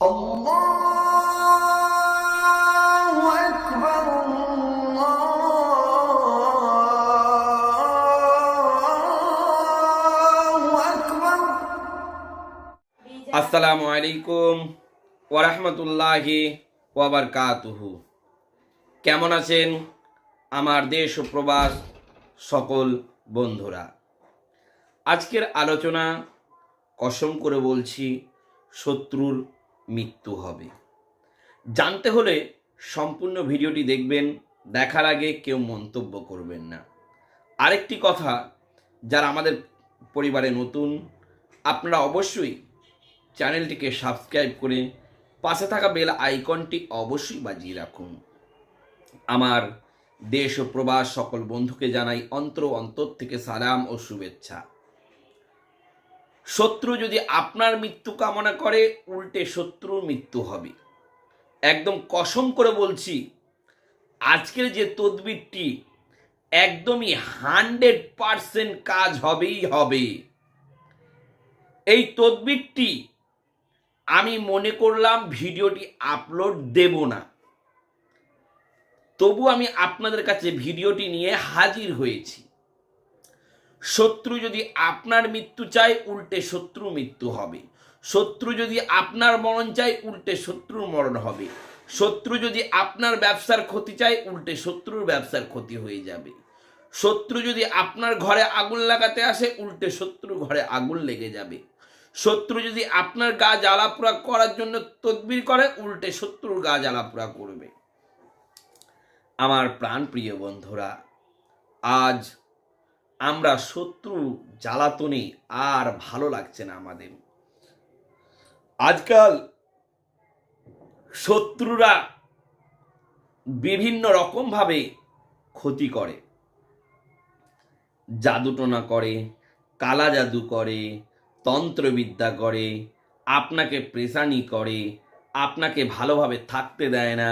আসসালামু আলাইকুম ওরহমতুল্লাহি ওয়াবারকাতুহু কেমন আছেন আমার দেশ ও প্রবাস সকল বন্ধুরা? আজকের আলোচনা কসম করে বলছি শত্রুর মৃত্যু হবে। জানতে হলে সম্পূর্ণ ভিডিওটি দেখবেন, দেখার আগে কেউ মন্তব্য করবেন না। আরেকটি কথা, যারা আমাদের পরিবারে নতুন, আপনারা অবশ্যই চ্যানেলটিকে সাবস্ক্রাইব করে পাশে থাকা বেল আইকনটি অবশ্যই বাজিয়ে রাখুন। আমার দেশ ও প্রবাস সকল বন্ধুকে জানাই অন্তর অন্তর থেকে সালাম ও শুভেচ্ছা। শত্রু যদি আপনার মৃত্যু কামনা করে, উল্টে শত্রুর মৃত্যু হবে। একদম কসম করে বলছি, আজকের যে তদবিরটি একদমই হান্ড্রেড পারসেন্ট কাজ হবেই হবে। এই তদবিরটি আমি মনে করলাম ভিডিওটি আপলোড দেব না। তবু আমি আপনাদের কাছে ভিডিওটি নিয়ে হাজির হয়েছি। শত্রু যদি আপনার মৃত্যু চায়, উল্টে শত্রু মৃত্যু হবে। শত্রু যদি আপনার মরণ চায়, উল্টে শত্রুর মরণ হবে। শত্রু যদি আপনার ব্যবসার ক্ষতি চায়, উল্টে শত্রুর ব্যবসার ক্ষতি হয়ে যাবে। শত্রু যদি আপনার ঘরে আগুন লাগাতে আসে, উল্টে শত্রুর ঘরে আগুন লেগে যাবে। শত্রু যদি আপনার গা জ্বালাপোড়া করার জন্য তদবির করে, উল্টে শত্রুর গা জ্বালাপোড়া করবে। আমার প্রাণ প্রিয় বন্ধুরা, আজ আমরা শত্রু, জ্বালাতনে আর ভালো লাগছে না আমাদের। আজকাল শত্রুরা বিভিন্ন রকমভাবে ক্ষতি করে। জাদুটোনা করে, কালা জাদু করে, তন্ত্রবিদ্যা করে, আপনাকে প্রেসানি করে, আপনাকে ভালোভাবে থাকতে দেয় না,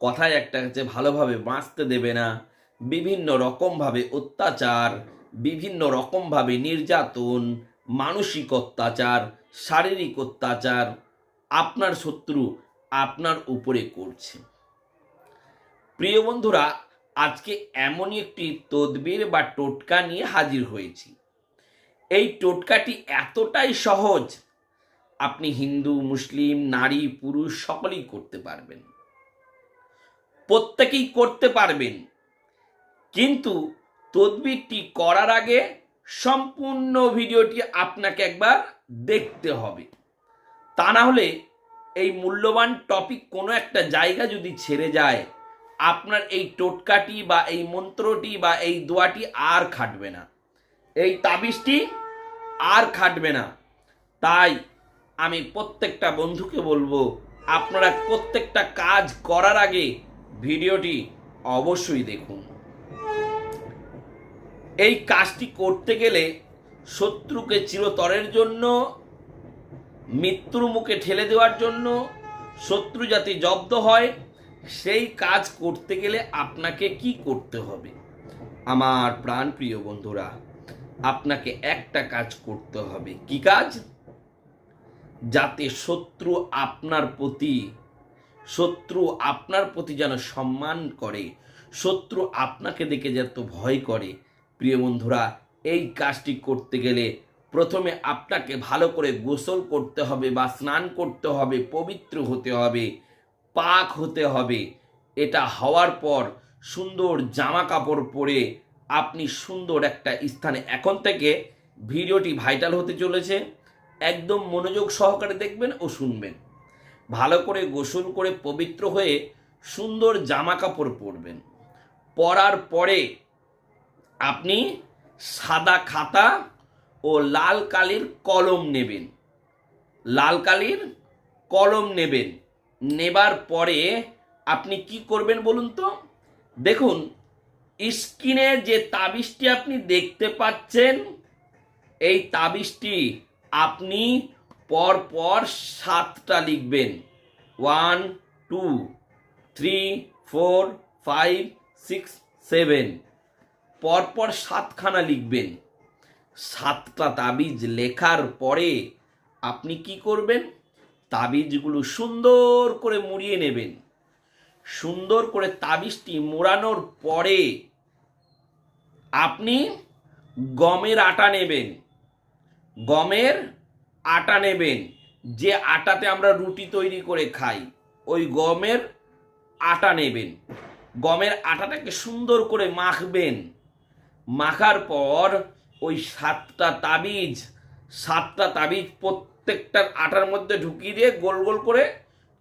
কথায় একটা হচ্ছে ভালোভাবে বাঁচতে দেবে না বিভিন্ন রকমভাবে অত্যাচার, বিভিন্ন রকমভাবে নির্যাতন, মানসিক অত্যাচার, শারীরিক অত্যাচার আপনার শত্রু আপনার উপরে করছে। প্রিয় বন্ধুরা, আজকে এমনই একটি তদবির বা টোটকা নিয়ে হাজির হয়েছি। এই টোটকাটি এতটাই সহজ, আপনি হিন্দু, মুসলিম, নারী, পুরুষ সকলেই করতে পারবেন। প্রত্যেকেই করতে পারবেন। কিন্তু তদবিরটি করার আগে সম্পূর্ণ ভিডিওটি আপনাকে একবার দেখতে হবে। তা না হলে এই মূল্যবান টপিক কোনো একটা জায়গা যদি ছেড়ে যায়, আপনার এই টোটকাটি বা এই মন্ত্রটি বা এই দোয়াটি আর খাটবে না। এই তাবিজটি আর খাটবে না। তাই আমি প্রত্যেকটা বন্ধুকে বলব, আপনারা প্রত্যেকটা কাজ করার আগে ভিডিওটি অবশ্যই দেখুন। এই কাজটি করতে গেলে শত্রুকে চিরতরের জন্য, মৃত্যুর মুখে ঠেলে দেওয়ার জন্য, শত্রু যাতে জব্দ হয়, সেই কাজ করতে গেলে আপনাকে কি করতে হবে? আমার প্রাণপ্রিয় বন্ধুরা, আপনাকে একটা কাজ করতে হবে। কি কাজ? যাতে শত্রু আপনার প্রতি, শত্রু আপনার প্রতি যেন সম্মান করে শত্রু আপনাকে দেখে যত ভয় করে। প্রিয় বন্ধুরা, এই কাজটি করতে গেলে প্রথমে আপনাকে ভালো করে গোসল করতে হবে বা স্নান করতে হবে, পবিত্র হতে হবে, পাক হতে হবে। এটা হওয়ার পর সুন্দর জামা কাপড় পরে আপনি সুন্দর একটা স্থানে। এখন থেকে ভিডিওটি ভাইটাল হতে চলেছে। একদম মনোযোগ সহকারে দেখবেন ও শুনবেন। ভালো করে গোসল করে পবিত্র হয়ে সুন্দর জামা কাপড় পরবেন। পরার পরে আপনি সাদা খাতা ও লাল কালির কলম নেবেন। লাল কালির কলম নেবেন। নেবার পরে আপনি কি করবেন বলুন তো? দেখুন, স্ক্রিনে যে তাবিজটি আপনি দেখতে পাচ্ছেন, এই তাবিজটি আপনি পর পর সাতটা লিখবেন। One, two, three, four, five six seven পরপর সাতখানা লিখবেন। সাতটা তাবিজ লেখার পরে আপনি কি করবেন? তাবিজগুলো সুন্দর করে মুড়িয়ে নেবেন। সুন্দর করে তাবিজটি মোড়ানোর পরে আপনি গমের আটা নেবেন। গমের আটা নেবেন। যে আটাতে আমরা রুটি তৈরি করে খাই, ওই গমের আটা নেবেন। গমের আটাটাকে সুন্দর করে মাখবেন। মাখার পর ওই সাতটা তাবিজ সাতটা তাবিজ প্রত্যেকটার আটার মধ্যে ঢুকিয়ে দিয়ে গোল গোল করে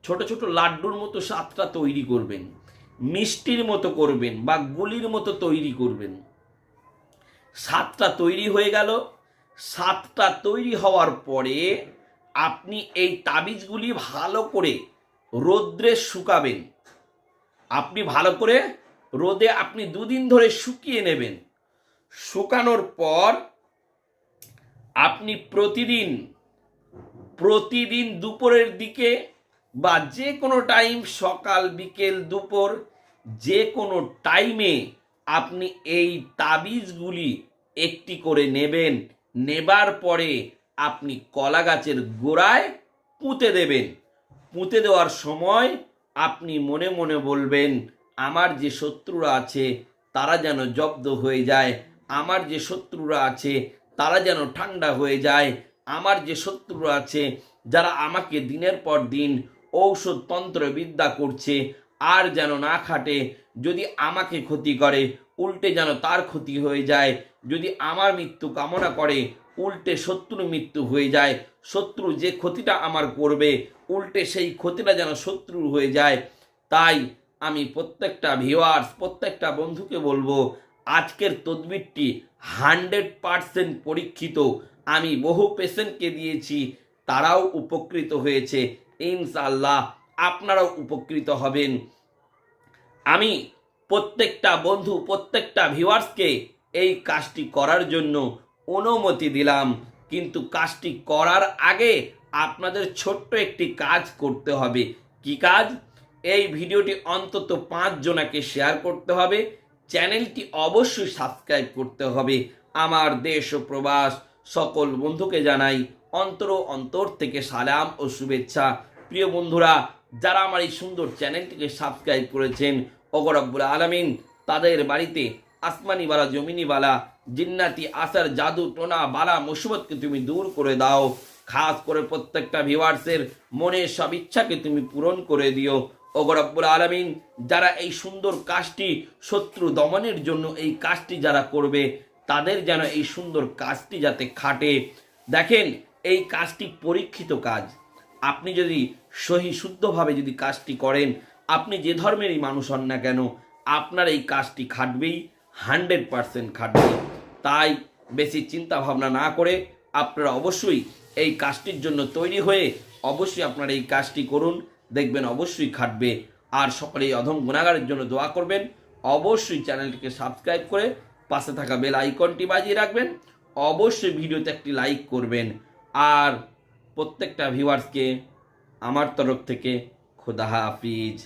ছোট ছোট লাড্ডুর মতো সাতটা তৈরি করবেন। মিষ্টির মতো করবেন বা গুলির মতো তৈরি করবেন। সাতটা তৈরি হয়ে গেল। সাতটা তৈরি হওয়ার পরে আপনি এই তাবিজগুলি ভালো করে রোদ্রে শুকাবেন। আপনি ভালো করে রোদে আপনি দুদিন ধরে শুকিয়ে নেবেন। শুকানোর পর আপনি প্রতিদিন প্রতিদিন দুপুরের দিকে বা যে কোনো টাইম সকাল, বিকেল, দুপুর যে কোনো টাইমে আপনি এই তাবিজগুলি একটি করে নেবেন। নেবার পরে আপনি কলা গাছের গোড়ায় পুঁতে দেবেন। পুঁতে দেওয়ার সময় আপনি মনে মনে বলবেন, আমার যে শত্রুরা আছে, তারা যেন জব্দ হয়ে যায়। আমার যে শত্রুরা আছে, তারা যেন ঠান্ডা হয়ে যায়। আমার যে শত্রুরা আছে, যারা আমাকে দিনের পর দিন ঔষধ তন্ত্র বিদ্যা করছে, আর যেন না খাটে। যদি আমাকে ক্ষতি করে, উল্টে যেন তার ক্ষতি হয়ে যায়। যদি আমার মৃত্যু কামনা করে উল্টে শত্রু মৃত্যু হয়ে যায়, শত্রু যে ক্ষতিটা আমার করবে, উল্টে সেই ক্ষতিটা যেন শত্রুর হয়ে যায়। তাই আমি প্রত্যেকটা ভিওয়ার্স প্রত্যেকটা বন্ধুকে বলব, আজকের তদবিরটি হান্ড্রেড পারসেন্ট পরীক্ষিত। আমি বহু পেশেন্টকে দিয়েছি, তারাও উপকৃত হয়েছে। ইনশাল্লাহ আপনারাও উপকৃত হবেন। আমি প্রত্যেকটা বন্ধু, প্রত্যেকটা ভিউয়ার্সকে এই কাজটি করার জন্য অনুমতি দিলাম। কিন্তু কাজটি করার আগে আপনাদের ছোট্ট একটি কাজ করতে হবে। কি কাজ? এই ভিডিওটি অন্তত পাঁচ জনাকে শেয়ার করতে হবে। চ্যানেলটি অবশ্যই সাবস্ক্রাইব করতে হবে। আমার দেশ ও প্রবাস সকল বন্ধুকে জানাই অন্তর অন্তর থেকে সালাম ও শুভেচ্ছা। প্রিয় বন্ধুরা, যারা আমার এই সুন্দর চ্যানেলটিকে সাবস্ক্রাইব করেছেন, অগরব্বুল আলমিন তাদের বাড়িতে আসমানি বালা, জমিনি বালা, জিন্নাতি আসার জাদু, টোনা বালা, মুসিবতকে তুমি দূর করে দাও। খাস করে প্রত্যেকটা ভিউয়ার্সের মনের সব ইচ্ছাকে তুমি পূরণ করে দিও। ওগরব্বুল আলমিন, যারা এই সুন্দর কাজটি শত্রু দমনের জন্য এই কাজটি যারা করবে, তাদের যেন এই সুন্দর কাজটি যাতে খাটে। দেখেন, এই কাজটি পরীক্ষিত কাজ। আপনি যদি সহি শুদ্ধভাবে যদি কাজটি করেন, আপনি যে ধর্মেরই মানুষ হন না কেন, আপনার এই কাজটি খাটবেই। Hundred percent খাটবে। তাই বেশি চিন্তা ভাবনা না করে আপনারা অবশ্যই এই কাজটির জন্য তৈরি হয়ে অবশ্যই আপনারা এই কাজটি করুন। দেখবেন অবশ্যই খাটবে। আর সকলে এই অধম গুণাগারের জন্য দোয়া করবেন। অবশ্যই চ্যানেলটিকে সাবস্ক্রাইব করে পাশে থাকা বেল আইকনটি বাজিয়ে রাখবেন। অবশ্যই ভিডিওতে একটি লাইক করবেন। আর প্রত্যেকটা ভিউয়ার্সকে আমার তরফ থেকে খোদা হাফিজ।